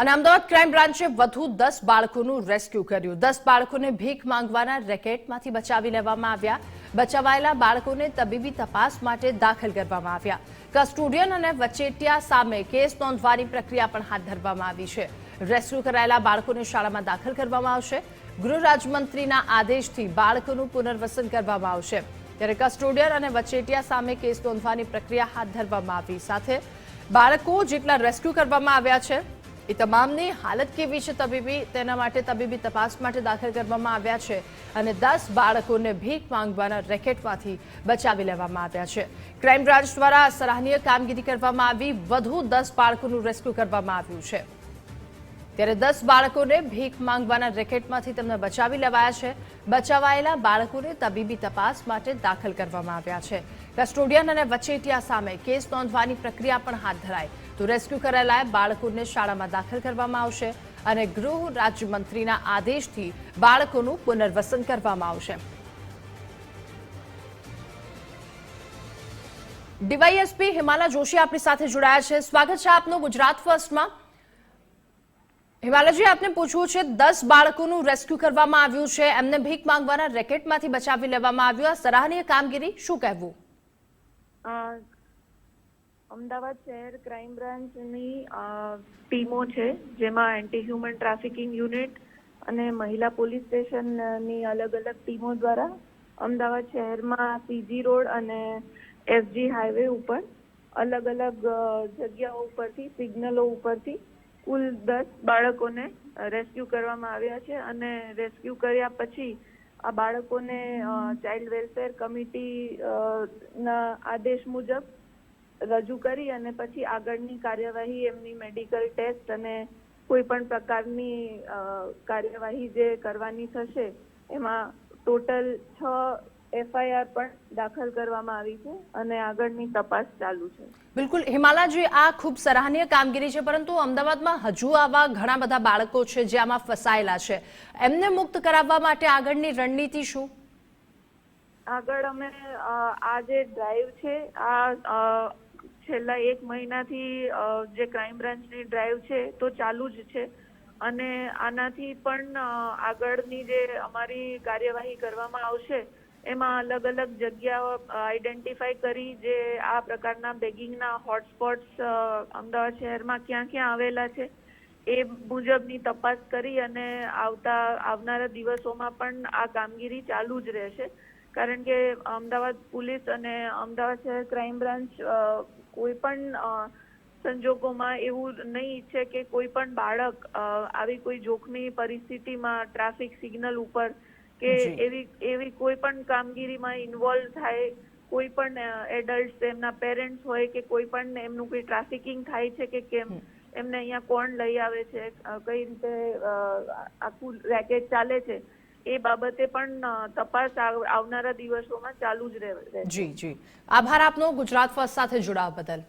અને અમદાવાદ ક્રાઇમ બ્રાન્ચે વધુ દસ બાળકોનું રેસ્ક્યુ કર્યું. દસ બાળકોને ભીખ માંગવાના રેકેટમાંથી બચાવી લેવામાં આવ્યા. બચાવાયેલા બાળકોને તબીબી તપાસ માટે દાખલ કરવામાં આવ્યા. કસ્ટોડિયન અને વચેટિયા સામે કેસ નોંધવાની પ્રક્રિયા પણ હાથ ધરવામાં આવી છે. રેસ્ક્યુ કરાયેલા બાળકોને શાળામાં દાખલ કરવામાં આવશે. ગૃહ રાજ્યમંત્રીના આદેશથી બાળકોનું પુનર્વસન કરવામાં આવશે. ત્યારે કસ્ટોડિયન અને વચેટિયા સામે કેસ નોંધવાની પ્રક્રિયા હાથ ધરવામાં આવી. સાથે બાળકો જેટલા રેસ્ક્યુ કરવામાં આવ્યા છે એ તમામની હાલત કેવી છે તબીબી? તેના માટે તબીબી તપાસ માટે દાખલ કરવામાં આવ્યા છે અને દસ બાળકોને ભીખ માંગવાના રેકેટમાંથી બચાવી લેવામાં આવ્યા છે. ક્રાઇમ બ્રાન્ચ દ્વારા સરાહનીય કામગીરી કરવામાં આવી, વધુ દસ બાળકોનું રેસ્ક્યુ કરવામાં આવ્યું છે. ત્યારે દસ બાળકોને ભીખ માંગવાના રેકેટમાંથી તેમને બચાવી લેવાયા છે. બચાવાયેલા બાળકોને તબીબી તપાસ માટે દાખલ કરવામાં આવ્યા છે. કસ્ટોડિયન અને વચેટિયા સામે કેસ નોંધવાની પ્રક્રિયા પણ હાથ ધરાઈ તો રેસ્ક્યુ કરાયેલા બાળકોને શાળામાં દાખલ કરવામાં આવશે અને ગૃહ રાજ્યમંત્રીના આદેશથી બાળકોનું પુનર્વસન કરવામાં આવશે. ડીવાયએસપી હિમાલા જોશી આપણી સાથે જોડાયા છે. સ્વાગત છે આપનું ગુજરાત ફર્સ્ટમાં. હિમાલયજી આપને પૂછવું છે, દસ બાળકોનું રેસ્ક્યુ કરવામાં આવ્યું છે. એમને ભીખ માંગવાના રેકેટમાંથી બચાવી લેવામાં આવ્યું. આ સરાહનીય કામગીરી શું કહેવું? અમદાવાદ શહેર ક્રાઇમ બ્રાન્ચની ટીમો છે, જેમાં એન્ટી હ્યુમન ટ્રાફિકિંગ યુનિટ અને મહિલા પોલીસ સ્ટેશનની અલગ અલગ ટીમો દ્વારા અમદાવાદ શહેરમાં સીજી રોડ અને એસજી હાઈવે ઉપર અલગ અલગ જગ્યાઓ ઉપરથી, સિગ્નલો ઉપરથી કુલ દસ બાળકોને રેસ્ક્યુ કરવામાં આવ્યા છે અને રેસ્ક્યુ કર્યા પછી આ બાળકોને ચાઇલ્ડ વેલફેર કમિટી ના આદેશ મુજબ રજૂ કરી અને પછી આગળની કાર્યવાહી એમની મેડિકલ ટેસ્ટ અને કોઈ પણ પ્રકારની કાર્યવાહી જે કરવાની થશે એમાં ટોટલ છ એફઆઈઆર પણ દાખલ કરવામાં આવી છે અને આગળની તપાસ ચાલુ છે. બિલકુલ. હિમાલાજી આ ખૂબ સરાહનીય કામગીરી છે પરંતુ અમદાવાદમાં હજુ આવા ઘણા બધા બાળકો છે જે આમાં ફસાયેલા છે. એમને મુક્ત કરાવવા માટે આગળની રણનીતિ શું? આગળ અમે આ જે ડ્રાઈવ છે આ છેલ્લા એક મહિનાથી જે ક્રાઇમ બ્રાન્ચની ડ્રાઈવ છે તો ચાલુ જ છે. અને આનાથી પણ આગળની જે અમારી કાર્યવાહી કરવામાં આવશે, એમાં અલગ અલગ જગ્યાઓ આઈડેન્ટિફાઈ કરી જે આ પ્રકારના બેગિંગના હોટસ્પોટ્સ અમદાવાદ શહેરમાં ક્યાં ક્યાં આવેલા છે, એ મુજબની તપાસ કરી અને આવતા, આવનારા દિવસોમાં પણ આ કામગીરી ચાલુ જ રહેશે. કારણ કે અમદાવાદ પોલીસ અને અમદાવાદ શહેર ક્રાઇમ બ્રાન્ચ કોઈ પણ સંજોગોમાં એવું નહીં ઈચ્છે કે કોઈ પણ બાળક આવી કોઈ જોખમી પરિસ્થિતિમાં ટ્રાફિક સિગ્નલ ઉપર કે એવી એવી કોઈ પણ કામગીરીમાં ઇન્વોલ્વ થાય કોઈ પણ એડલ્ટ એમના પેરેન્ટ્સ હોય કે કોઈ પણ એમનું કોઈ ટ્રાફિકિંગ થાય છે કે કેમ એમને અહીંયા કોણ લઈ આવે છે કઈ રીતે આખું રેકેટ ચાલે છે એ બાબતે પણ તપાસ આવનારા દિવસોમાં ચાલુ જ રહે, રહેશે. જી જી. આભાર આપનો. ગુજરાત ફર્સ્ટ સાથે જોડાવા બદલ.